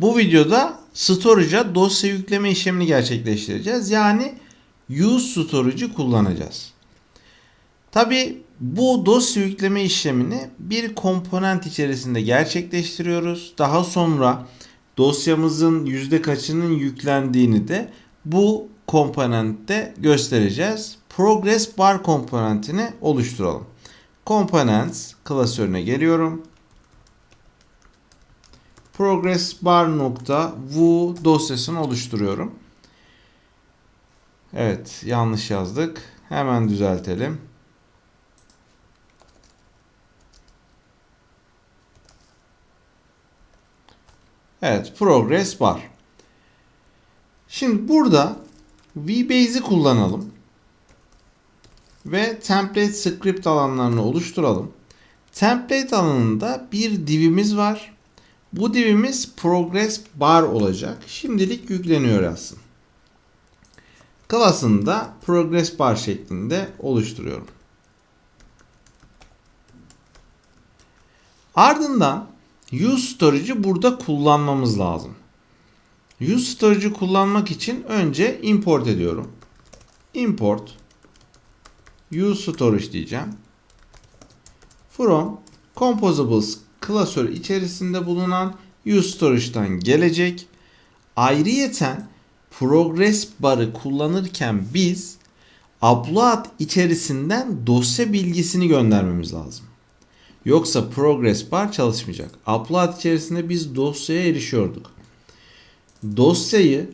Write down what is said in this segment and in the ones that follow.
Bu videoda storage'a dosya yükleme işlemini gerçekleştireceğiz. Yani use storage'ı kullanacağız. Tabi bu dosya yükleme işlemini bir komponent içerisinde gerçekleştiriyoruz. Daha sonra dosyamızın yüzde kaçının yüklendiğini de bu komponentte göstereceğiz. Progress bar komponentini oluşturalım. Components klasörüne geliyorum. Progress bar nokta vu dosyasını oluşturuyorum. Evet yanlış yazdık. Hemen düzeltelim. Evet progress bar. Şimdi burada VBase'i kullanalım. Ve template script alanlarını oluşturalım. Template alanında bir divimiz var. Bu divimiz progress bar olacak. Şimdilik yükleniyor yazsın. Class'ını da progress bar şeklinde oluşturuyorum. Ardından use storage'ı burada kullanmamız lazım. Use storage'ı kullanmak için önce import ediyorum. Import use storage diyeceğim. From composables klasörü içerisinde bulunan use storage'dan gelecek. Ayrıyeten progress barı kullanırken biz upload içerisinden dosya bilgisini göndermemiz lazım. Yoksa progress bar çalışmayacak. Upload içerisinde biz dosyaya erişiyorduk. Dosyayı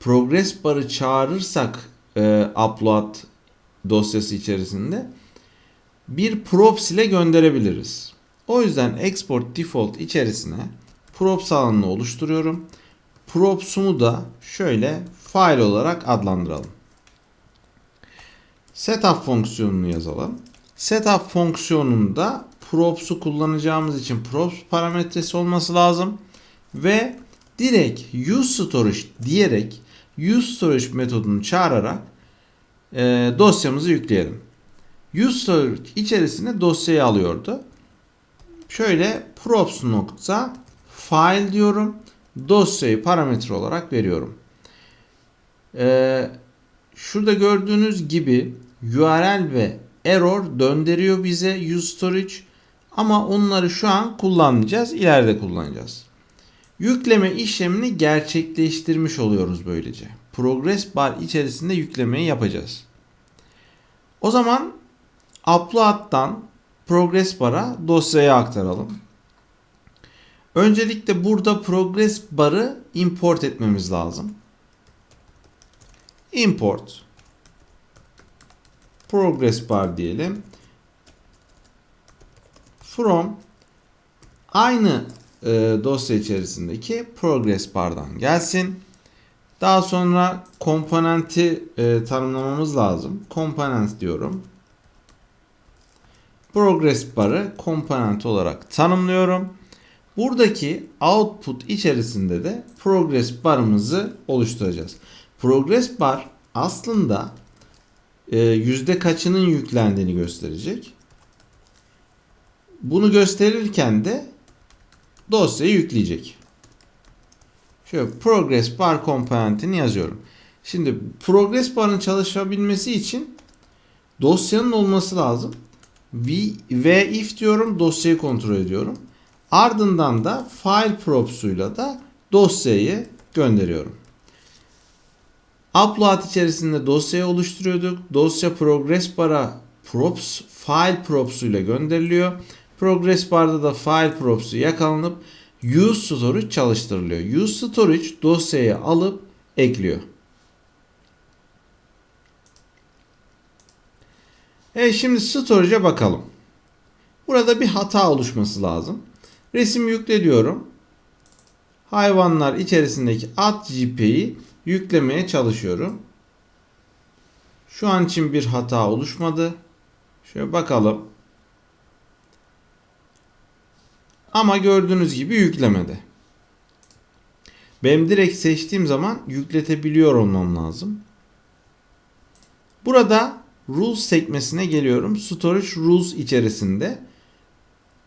progress barı çağırırsak e, upload dosyası içerisinde bir props ile gönderebiliriz. O yüzden export default içerisine props alanını oluşturuyorum. Props'umu da şöyle file olarak adlandıralım. Setup fonksiyonunu yazalım. Setup fonksiyonunda props'u kullanacağımız için props parametresi olması lazım. Ve direkt use storage diyerek use storage metodunu çağırarak e, dosyamızı yükleyelim. Use storage içerisine dosyayı alıyordu. Şöyle props nokta file diyorum. Dosyayı parametre olarak veriyorum. Ee, şurada gördüğünüz gibi URL ve error döndürüyor bize use storage ama onları şu an kullanmayacağız. İleride kullanacağız. Yükleme işlemini gerçekleştirmiş oluyoruz böylece. Progress bar içerisinde yüklemeyi yapacağız. O zaman upload'dan progress bar'a dosyaya aktaralım. Öncelikle burada progress bar'ı import etmemiz lazım. Import progress bar diyelim. From aynı e, dosya içerisindeki progress bar'dan gelsin. Daha sonra komponenti e, tanımlamamız lazım. Komponent diyorum. Progress bar'ı komponent olarak tanımlıyorum. Buradaki output içerisinde de progress bar'ımızı oluşturacağız. Progress bar aslında e, yüzde kaçının yüklendiğini gösterecek. Bunu gösterirken de dosyayı yükleyecek. Şöyle progress bar komponentini yazıyorum. Şimdi progress bar'ın çalışabilmesi için dosyanın olması lazım. V, v if diyorum dosyayı kontrol ediyorum. Ardından da file props'uyla da dosyayı gönderiyorum. Upload içerisinde dosyayı oluşturuyorduk. Dosya progress bar'a props file props'uyla gönderiliyor. Progress bar'da da file props'u yakalanıp use storage çalıştırılıyor. Use storage dosyayı alıp ekliyor. Evet şimdi storage'a bakalım. Burada bir hata oluşması lazım. Resim yükle diyorum. Hayvanlar içerisindeki at GP'yi yüklemeye çalışıyorum. Şu an için bir hata oluşmadı. Şöyle bakalım. Ama gördüğünüz gibi yüklemedi. Benim direkt seçtiğim zaman yükletebiliyor olmam lazım. Burada Rules sekmesine geliyorum. Storage Rules içerisinde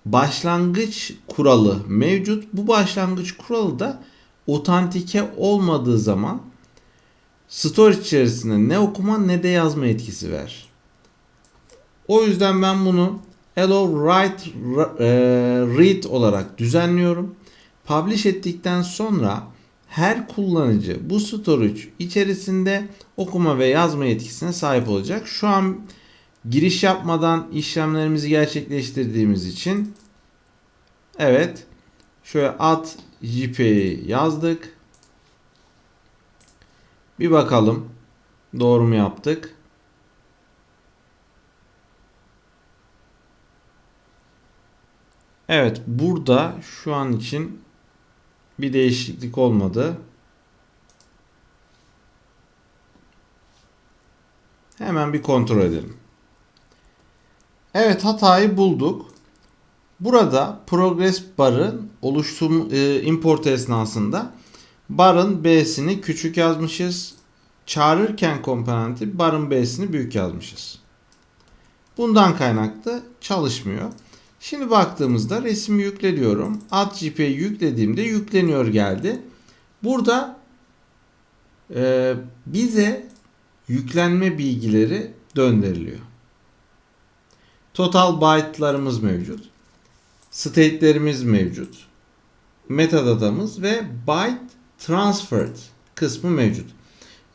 başlangıç kuralı mevcut. Bu başlangıç kuralı da otantike olmadığı zaman storage içerisinde ne okuma ne de yazma etkisi ver. O yüzden ben bunu allow write e, read olarak düzenliyorum. Publish ettikten sonra her kullanıcı bu storage içerisinde okuma ve yazma yetkisine sahip olacak. Şu an giriş yapmadan işlemlerimizi gerçekleştirdiğimiz için evet şöyle at JP'yi yazdık. Bir bakalım doğru mu yaptık? Evet burada şu an için bir değişiklik olmadı. Hemen bir kontrol edelim. Evet hatayı bulduk. Burada progress barın oluştum e, import esnasında barın B'sini küçük yazmışız. Çağırırken komponenti barın B'sini büyük yazmışız. Bundan kaynaklı çalışmıyor. Şimdi baktığımızda resmi yükle diyorum. Add GP'yi yüklediğimde yükleniyor geldi. Burada e, bize yüklenme bilgileri döndürülüyor. Total byte'larımız mevcut. State'lerimiz mevcut. Metadatamız ve byte transferred kısmı mevcut.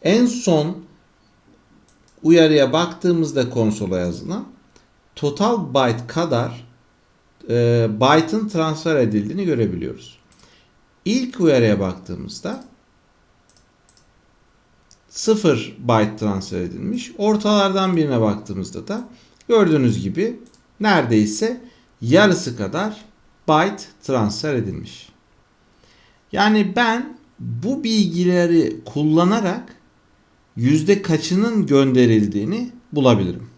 En son uyarıya baktığımızda konsola yazılan total byte kadar e, byte'ın transfer edildiğini görebiliyoruz. İlk uyarıya baktığımızda 0 byte transfer edilmiş. Ortalardan birine baktığımızda da gördüğünüz gibi neredeyse yarısı kadar byte transfer edilmiş. Yani ben bu bilgileri kullanarak yüzde kaçının gönderildiğini bulabilirim.